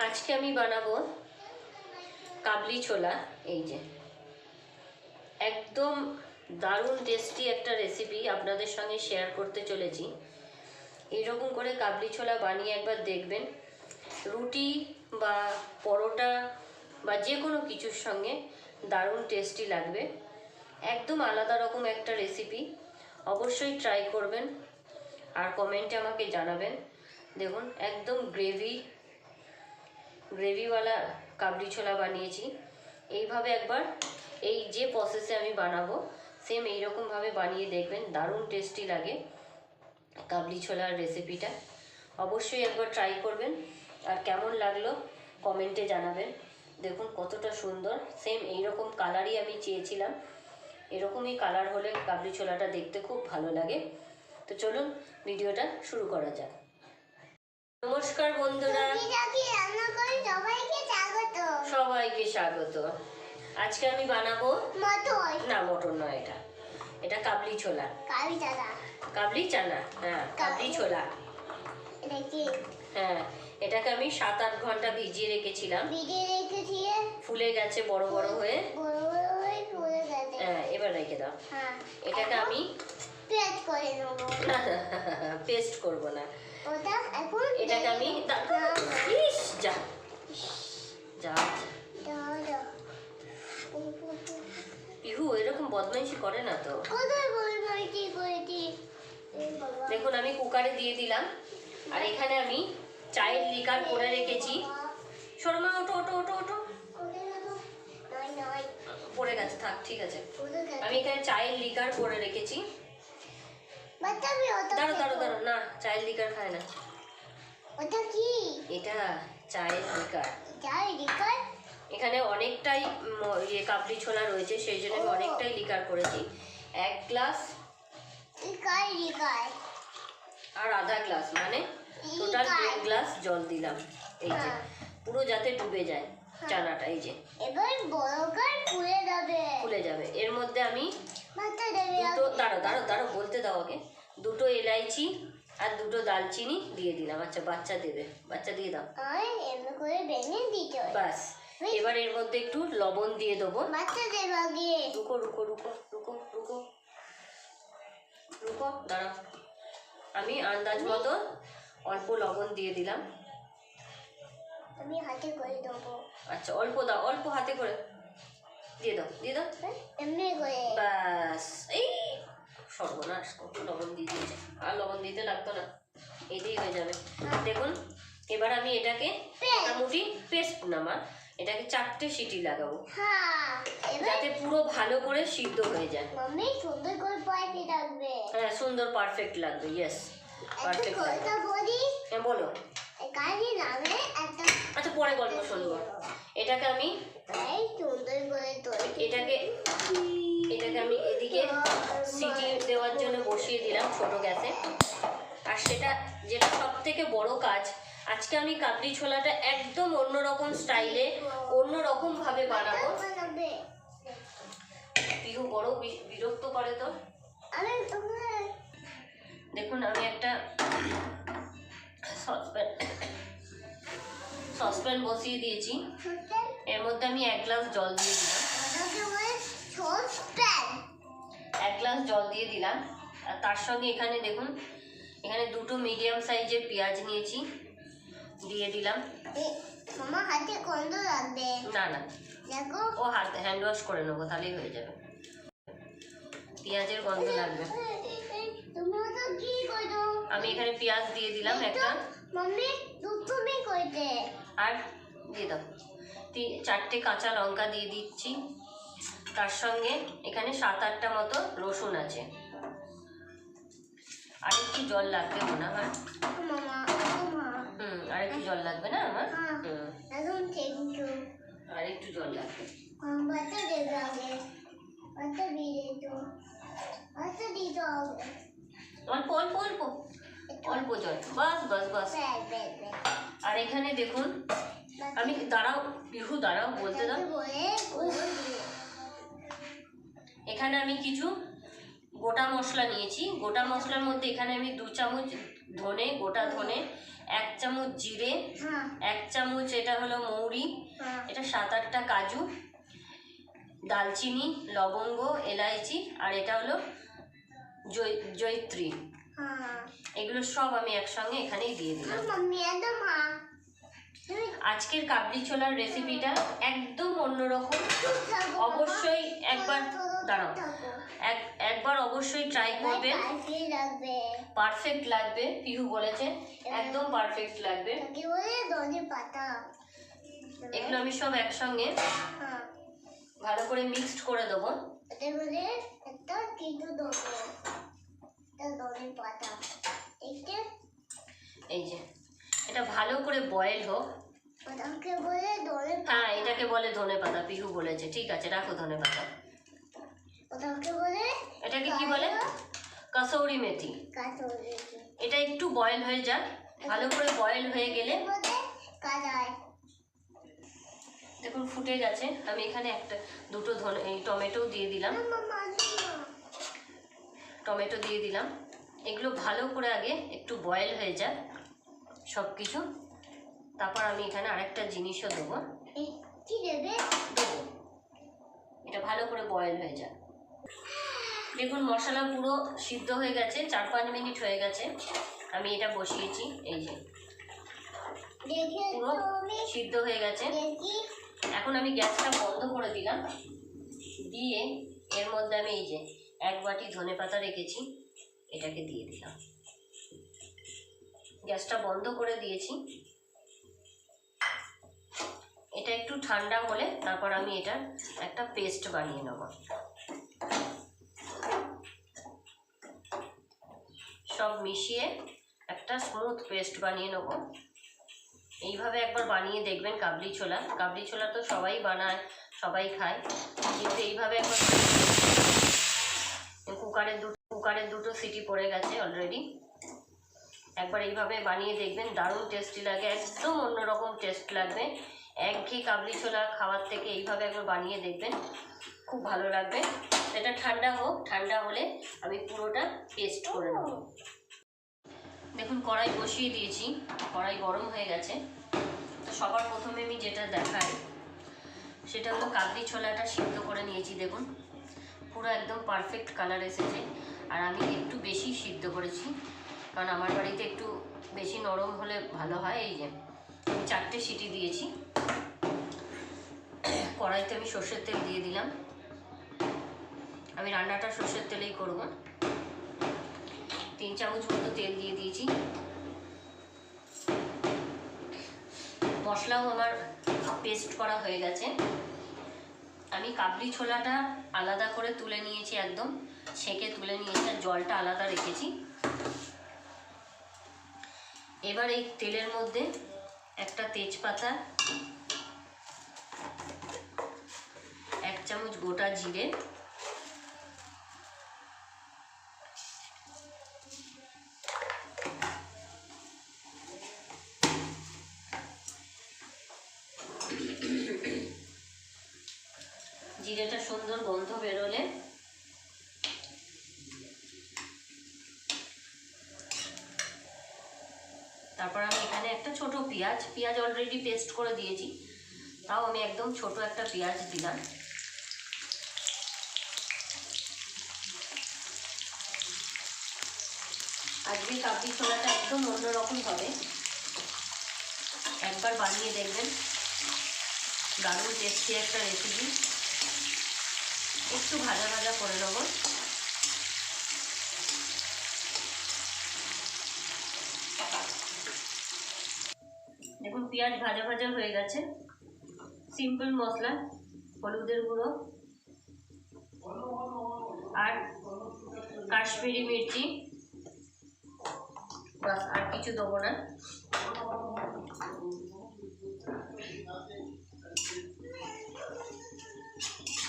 আজকে আমি বানাবো কাবলি ছোলা, এই যে। একদম দারুণ টেস্টি একটা রেসিপি আপনাদের সঙ্গে শেয়ার করতে চলেছি। এইরকম করে কাবলি ছোলা বানিয়ে একবার দেখবেন। রুটি বা পরোটা বা যে কোনো কিছুর সঙ্গে দারুণ টেস্টি লাগবে। একদম আলাদা রকম একটা রেসিপি অবশ্যই ট্রাই করবেন। আর কমেন্টে আমাকে জানাবেন। দেখুন, একদম গ্রেভি গ্রেভিওয়ালা কাবলি ছোলা বানিয়েছি এইভাবে একবার এই যে প্রসেসে আমি বানাবো সেম এইরকমভাবে বানিয়ে দেখবেন, দারুণ টেস্টি লাগে কাবলি ছোলার রেসিপিটা অবশ্যই একবার ট্রাই করবেন, আর কেমন লাগল কমেন্টে জানাবেন। দেখুন কতটা সুন্দর সেম এইরকম কালারই আমি চেয়েছিলাম। এরকমই কালার হলে কাবলি ছোলাটা দেখতে খুব ভালো লাগে। তো চলুন ভিডিওটা শুরু করা যাক। নমস্কার বন্ধুরা। সবাইকে স্বাগত। সবাইকে স্বাগত। আজকে আমি বানাবো মটর। না মটর নয় এটা। এটা কাবলি ছোলা। কাবি দাদা কাবলি চানা হ্যাঁ কাবলি ছোলা। হ্যাঁ এটাকে আমি সাত আট ঘণ্টা ভিজিয়ে রেখেছিলাম। ভিডিও রেখেছি। ফুলে গেছে বড় বড় হয়ে। বড় বড় হয়ে ফুলে গেছে। হ্যাঁ এবার রেখে দাও। হ্যাঁ এটাকে আমি পেঁয়াজ করে নেব। পেস্ট করব না। ওটা এখন এটাকে আমি বদমাইশি করে না তো। দেখুন আমি কুকারে দিয়ে দিলাম। আর এখানে আমি চায়ের লিকার করে রেখেছি। শর্মা ওটো ওটো ওটো ওটো পড়ে গেছে থাক ঠিক আছে। আমি এখানে চায়ের লিকার করে রেখেছি। দাঁড়ো দাঁড়ো দাঁড়ো না চায়ের লিকার খায় না। ওটা কি? এটা চায়ের লিকার। যাই রিকার এখানে অনেকটাই ইয়ে কাবলি ছোলা রয়েছে সেই জন্য আমি অনেকটাই লিকার করেছি। এক গ্লাস। আর আধা গ্লাস মানে টোটাল। দেড় গ্লাস জল দিলাম এই যে। হ্যাঁ। পুরো যাতে ডুবে যায় চানাটা এই যে। এবার ফুলে যাবে। ফুলে যাবে। এর মধ্যে আমি দুটো দাঁড়ো দাঁড়ো দাঁড়ো বলতে দাও আগে। দুটো এলাইচি আর দুটো দালচিনি দিয়ে দিলাম। আচ্ছা বাচ্চা দেবে। বাচ্চা দিয়ে দাও। আর এমনি করে দিতে বাস। এবার এর মধ্যে একটু লবণ দিয়ে দেবো। রুকো রুকো রুকো রুকো রুকো। রুকো দাঁড়াও আমি আন্দাজ মতো অল্প লবণ দিয়ে দিলাম। আমি হাতে করে দেবো। আচ্ছা অল্প দাও অল্প হাতে করে। দিয়ে দাও দিয়ে দাও। এমনি করে। ব্যাস এই সর্বনাশ কত লবণ দিয়ে দিয়েছে। আর লবণ দিতে লাগতো না এতেই হয়ে যাবে। দেখুন এবার আমি এটাকে. মোটামুটি পেস্ট নামা। এটাকে চারটে সিটি লাগাবো। হ্যাঁ যাতে পুরো ভালো করে সিদ্ধ হয়ে যায়। মাম্মি সুন্দর করে পাইতে থাকবে। হ্যাঁ সুন্দর পারফেক্ট লাগবে ইয়েস পারফেক্ট লাগবে। কথা বলি হ্যাঁ বলো। এখানে নামে একটা আচ্ছা পরে গল্প শুনব। এটাকে আমি এই সুন্দর করে তৈরি এটাকে এটাকে আমি এদিকে সিটি দেওয়ার জন্য বসিয়ে দিলাম ছোট গ্যাসে। আর সেটা যেটা সব থেকে বড় কাজ আজকে আমি কাবলি ছোলাটা একদম অন্যরকম স্টাইলে অন্যরকম ভাবে বানাবো। পিহু বড় বিরক্ত করে তো। দেখুন, আমি একটা সসপ্যান সসপ্যান বসিয়ে দিয়েছি। এর মধ্যে আমি এক গ্লাস জল দিয়ে দিলাম। এক গ্লাস জল দিয়ে দিলাম। আর তার সঙ্গে এখানে দেখুন, এখানে দুটো মিডিয়াম সাইজের পেঁয়াজ নিয়েছি। দিয়ে দিলাম। তোমার হাতে গন্ধ লাগবে না না। দেখো। ও হাত হ্যান্ড ওয়াশ করে নেব তাহলেই হয়ে যাবে। পেঁয়াজের গন্ধ লাগবে। আমি এখানে পেঁয়াজ দিয়ে দিলাম একটা। আর দিয়ে দাও। তি- চারটে কাঁচা লঙ্কা দিয়ে দিচ্ছি। তার সঙ্গে এখানে সাত আটটা মতো রসুন আছে। আর একটু জল লাগবে মনে হয়। মামা মামা আর একটু জল লাগবে না আমার? হ্যাঁ। আর একটু জল লাগবে। অল্প অল্প অল্প অল্প জল। বাস বাস বাস। আর এখানে দেখুন আমি দাঁড়াও বিহু দাঁড়াও বলতে দাও। এখানে আমি কিছু গোটা মশলা নিয়েছি। গোটা মশলার মধ্যে এখানে আমি দু চামচ ধনে গোটা ধনে এক চামচ জিরে এক চামচ এটা হলো মৌরি এটা সাত আটটা কাজু দালচিনি লবঙ্গ এলাইচি আর এটা হলো জৈত্রী এগুলো সব আমি একসঙ্গে এখানেই দিয়ে দিলাম। আজকের কাবলি ছোলার রেসিপিটা একদম অন্যরকম। অবশ্যই একবার দাঁড়াও। এক একবার অবশ্যই ট্রাই করবে। পারফেক্ট লাগবে। পিহু বলেছে। একদম পারফেক্ট লাগবে। এগুলো আমি সব একসঙ্গে হ্যাঁ। ভালো করে মিক্সড করে দেবো। এই যে। এটা ভালো করে বয়েল হোক। হ্যাঁ এটাকে বলে ধনে পাতা পিহু বলেছে। ঠিক আছে রাখো ধনে পাতা। ওটাকে বলে এটাকে কি বলে? কসৌরি মেথি। এটা একটু বয়েল হয়ে যাক। ভালো করে বয়েল হয়ে গেলে দেখুন ফুটে গেছে। আমি এখানে একটা দুটো ধনে এই টমেটো দিয়ে দিলাম। টমেটো দিয়ে দিলাম। এগুলো ভালো করে আগে একটু বয়েল হয়ে যাক সব কিছু তারপর আমি এখানে আরেকটা জিনিসও দেবে। দেবো? এটা ভালো করে বয়েল হয়ে যাক। দেখুন মশলা পুরো সিদ্ধ হয়ে গেছে চার পাঁচ মিনিট হয়ে গেছে। আমি এটা বসিয়েছি এই যে। পুরো সিদ্ধ হয়ে গেছে। এখন আমি গ্যাসটা বন্ধ করে দিলাম। দিয়ে এর মধ্যে আমি এই যে এক বাটি ধনে পাতা রেখেছি এটাকে দিয়ে দিলাম। গ্যাসটা বন্ধ করে দিয়েছি। এটা একটু ঠান্ডা হলে তারপর আমি এটা একটা পেস্ট বানিয়ে নেব। সব মিশিয়ে একটা স্মুথ পেস্ট বানিয়ে নেব। এইভাবে একবার বানিয়ে দেখবেন কাবলি ছোলা। কাবলি ছোলা তো সবাই বানায়, সবাই খায়। কিন্তু এইভাবে একবার কুকারের দুটো কুকারের দুটো সিটি পড়ে গেছে অলরেডি একবার এইভাবে বানিয়ে দেখবেন, দারুণ টেস্টি লাগে, একদম অন্যরকম টেস্ট লাগবে। একঘেয়ে কাবলি ছোলা খাওয়ার থেকে এইভাবে একবার বানিয়ে দেখবেন, খুব ভালো লাগবে। এটা ঠান্ডা হোক, ঠান্ডা হলে আমি পুরোটা পেস্ট করে নেব। দেখুন, কড়াই বসিয়ে দিয়েছি। কড়াই গরম হয়ে গেছে। সবার প্রথমে আমি যেটা দেখাই, সেটা হলো কাবলি ছোলাটা সিদ্ধ করে নিয়েছি, দেখুন। পুরো একদম পারফেক্ট কালার এসেছে। আর আমি একটু বেশি সিদ্ধ করেছি, কারণ আমার বাড়িতে একটু বেশি নরম হলে ভালো হয়। এই যে চারটে সিটি দিয়েছি। কড়াইতে আমি সর্ষের তেল দিয়ে দিলাম। আমি রান্নাটা সর্ষের তেলেই করব। তিন চামচ মতো তেল দিয়ে দিয়েছি। মশলাও আমার পেস্ট করা হয়ে গেছে। আমি কাবলি ছোলাটা আলাদা করে তুলে নিয়েছি একদম। ছেঁকে তুলে নিয়েছি আর জলটা আলাদা রেখেছি। এবার এই তেলের মধ্যে একটা তেজপাতা, এক চামচ গোটা জিরে জিরেটা সুন্দর গন্ধ বেরোলে তারপর আমি এখানে একটা ছোট পেঁয়াজ পেঁয়াজ অলরেডি পেস্ট করে দিয়েছি। তাও আমি একদম ছোট একটা পেঁয়াজ দিলাম। আজকে কাবলি ছোলাটা একদম অন্যরকম হবে। একবার বানিয়ে দেখবেন। দারুণ টেস্টি একটা রেসিপি একটু ভাজা ভাজা করে নেব দেখুন পেঁয়াজ ভাজা ভাজা হয়ে গেছে। সিম্পল মশলা হলুদের গুঁড়ো আর কাশ্মীরি মির্চি। বাস আর কিছু দেবো না।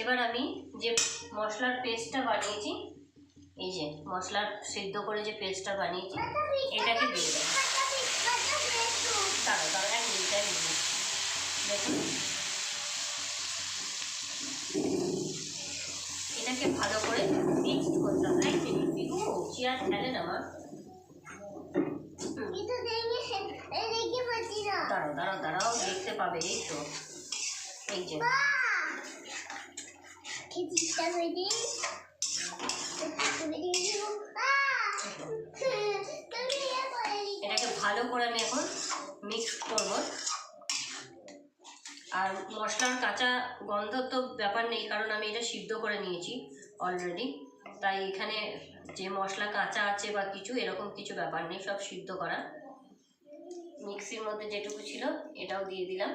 এবার আমি যে মশলার পেস্টটা বানিয়েছি এই যে মশলার সিদ্ধ করে যে পেস্টটা বানিয়েছি এটাকে দিয়ে দেবো। দাঁড়াও এক মিনিট এক মিনিট দেখুন এটাকে ভালো করে মিক্সড করতে হবে বিহু চেয়ার ফেলে না মা। কিন্তু দেখবে দাঁড়াও দাঁড়াও দেখতে পাবে এই তো। এই যে। ইয়ে এটাকে ভালো করে আমি এখন মিক্স করব। আর মশলার কাঁচা গন্ধ তো ব্যাপার নেই, কারণ আমি এটা সিদ্ধ করে নিয়েছি অলরেডি তাই এখানে যে মশলা কাঁচা আছে বা কিছু, এরকম কিছু ব্যাপার নেই, সব সিদ্ধ করা। মিক্সির মধ্যে যেটুকু ছিল, এটাও দিয়ে দিলাম।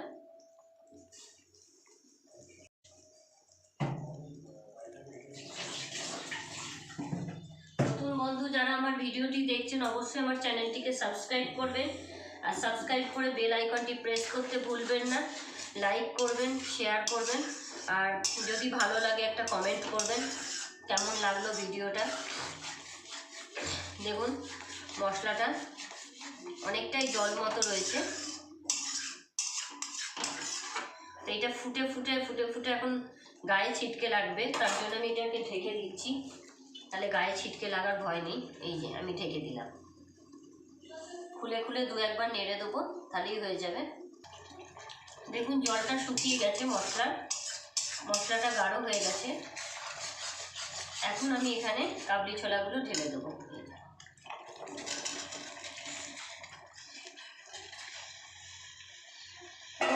নতুন বন্ধু যারা আমার ভিডিওটি দেখছেন, অবশ্যই আমার চ্যানেলটিকে সাবস্ক্রাইব করবেন। আর সাবস্ক্রাইব করে বেল আইকনটি প্রেস করতে ভুলবেন না। লাইক করবেন শেয়ার করবেন, আর যদি ভালো লাগে একটা কমেন্ট করবেন, কেমন লাগল ভিডিওটা? দেখুন, মশলাটা অনেকটাই জল মতো রয়েছে। এটা ফুটে ফুটে ফুটে ফুটে এখন গায়ে ছিটকে লাগবে, তার জন্য আমি এটাকে ঢেকে দিচ্ছি। তাহলে গায়ে ছিটকে লাগার ভয় নেই, এই যে আমি ঢেকে দিলাম। খুলে খুলে দু একবার নেড়ে দেবো, তাহলেই হয়ে যাবে। দেখুন, জলটা শুকিয়ে গেছে মশলার মশলাটা গাঢ় হয়ে গেছে। এখন আমি এখানে কাবলি ছোলাগুলো ঢেলে দেবো।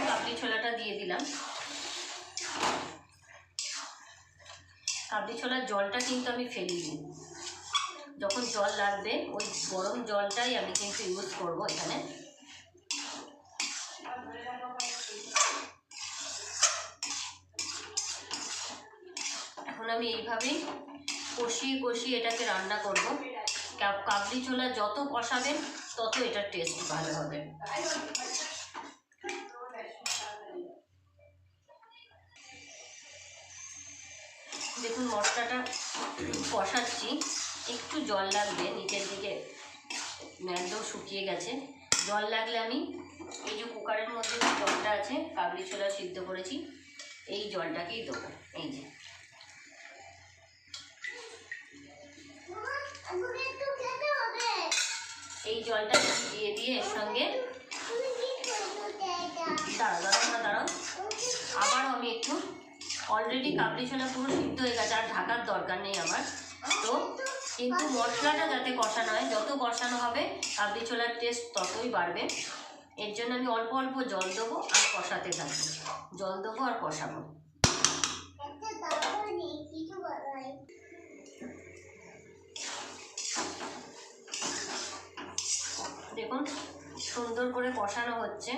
কাবলি ছোলাটা দিয়ে দিলাম। কাবলি ছোলার জলটা কিন্তু আমি ফেলিনি যখন জল লাগবে, ওই গরম জলটাই আমি কিন্তু ইউজ করব এখানে এখন আমি এইভাবেই কষিয়ে কষিয়ে এটাকে রান্না করব। কাব- কাবলি ছোলা যত কষাবেন তত এটার টেস্ট ভালো হবে। দেখুন, মশলাটা কষাচ্ছি। একটু জল লাগবে, নিচের দিকে একদম শুকিয়ে গেছে। জল লাগলে আমি এই যে কুকারের মধ্যে জলটা আছে, কাবলি ছোলা সিদ্ধ করেছি, এই জলটাকেই দেবো। এই যে। জলটা দিয়ে দিয়ে এর সঙ্গে দাঁড়াও দাঁড়াও না দাঁড়াও। আবারও আমি একটু অলরেডি কাবলি ছোলা পুরো সিদ্ধ হয়ে গেছে, আর ঢাকার দরকার নেই আমার। তো কিন্তু মশলাটা যাতে কষানো হয়, যত কষানো হবে কাবলি ছোলার টেস্ট ততই বাড়বে। এর জন্য আমি অল্প অল্প জল দেবো আর কষাতে থাকব। জল দেবো আর কষাবো একটা দাও নেই কিছু বলো নাই দেখুন সুন্দর করে কষানো হচ্ছে।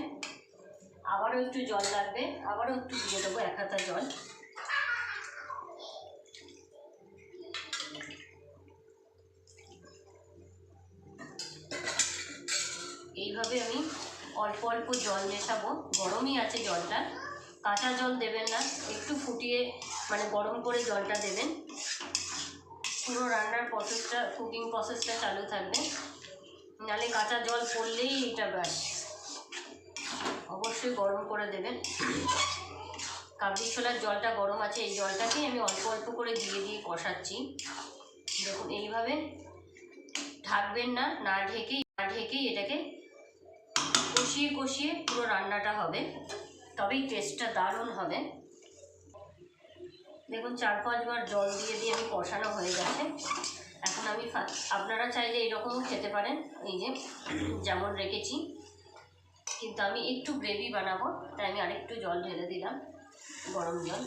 আবারও একটু জল লাগবে, আবারও একটু দিয়ে দেবো এক হাতা জল। এইভাবে আমি অল্প অল্প জল মেশাবো। গরমই আছে জলটা। কাঁচা জল দেবেন না, একটু ফুটিয়ে মানে গরম করে জলটা দেবেন। পুরো রান্নার প্রসেসটা কুকিং প্রসেসটা চালু থাকবে। নালে কাঁচা জল পড়লেই এটা ব্যাস। অবশ্যই গরম করে দেবেন। কাবলি ছোলার জলটা গরম আছে, এই জলটাকেই আমি অল্প অল্প করে দিয়ে দিয়ে কষাচ্ছি। দেখুন, এইভাবে ঢাকবেন না না ঢেকেই না ঢেকেই এটাকে কষিয়ে কষিয়ে পুরো রান্নাটা হবে। তবেই টেস্টটা দারুণ হবে। দেখুন, চার পাঁচবার জল দিয়ে দিয়ে আমি কষানো হয়ে গেছে। এখন আমি আপনারা চাইলে এরকমও খেতে পারেন। এই যে, যেমন রেখেছি। কিন্তু আমি একটু গ্রেভি বানাবো, তাই আমি আরেকটু জল ঢেলে দিলাম, গরম জল।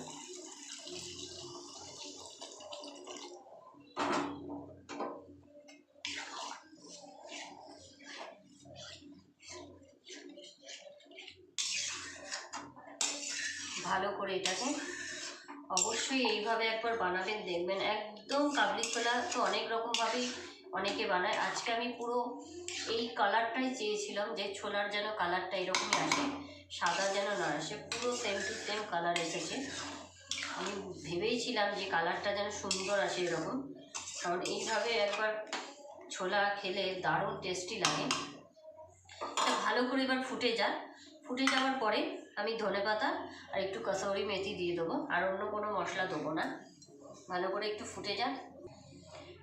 ভালো করে এটাকে অবশ্যই এইভাবে একবার বানাবেন, দেখবেন একদম কাবলি ছোলা তো অনেক রকমভাবেই অনেকে বানায়। আজকে আমি পুরো এই কালারটাই চেয়েছিলাম যে ছোলার যেন কালারটা এরকমই আসে, সাদা যেন না আসে, পুরো সেম টু সেম কালার এসেছে। আমি ভেবেইছিলাম যে কালারটা যেন সুন্দর আসে এরকম। কারণ এইভাবে একবার ছোলা খেলে দারুণ টেস্টি লাগে। ভালো করে এবার ফুটে যাক। ফুটে যাওয়ার পরে আমি ধনেপাতা আর একটু কসৌরি মেথি দিয়ে দেবো। আর অন্য কোনো মশলা দেবো না। ভালো করে একটু ফুটে যাক।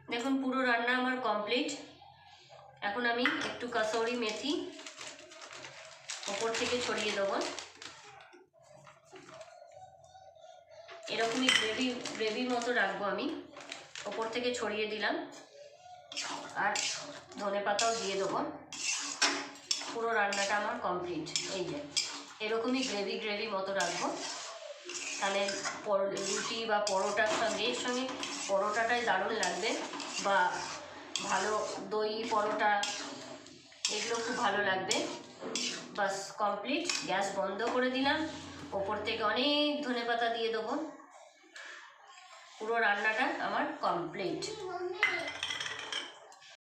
দেখুন, পুরো রান্না আমার কমপ্লিট এখন আমি একটু কসৌরি মেথি ওপর থেকে ছড়িয়ে দেবো। এরকমই গ্রেভি গ্রেভি মতো রাখব আমি। ওপর থেকে ছড়িয়ে দিলাম। আর ধনে পাতাও দিয়ে দেবো। পুরো রান্নাটা আমার কমপ্লিট এই যে, এরকমই গ্রেভি গ্রেভি মতো রাখব। তাহলে রুটি বা পরোটার সঙ্গে, এর সঙ্গে পরোটাটাই দারুণ লাগবে। বা ভালো দই, পরোটা, এগুলো খুব ভালো লাগবে। বাস কমপ্লিট গ্যাস বন্ধ করে দিলাম। ওপর থেকে অনেক ধনে পাতা দিয়ে দেবো। পুরো রান্নাটা আমার কমপ্লিট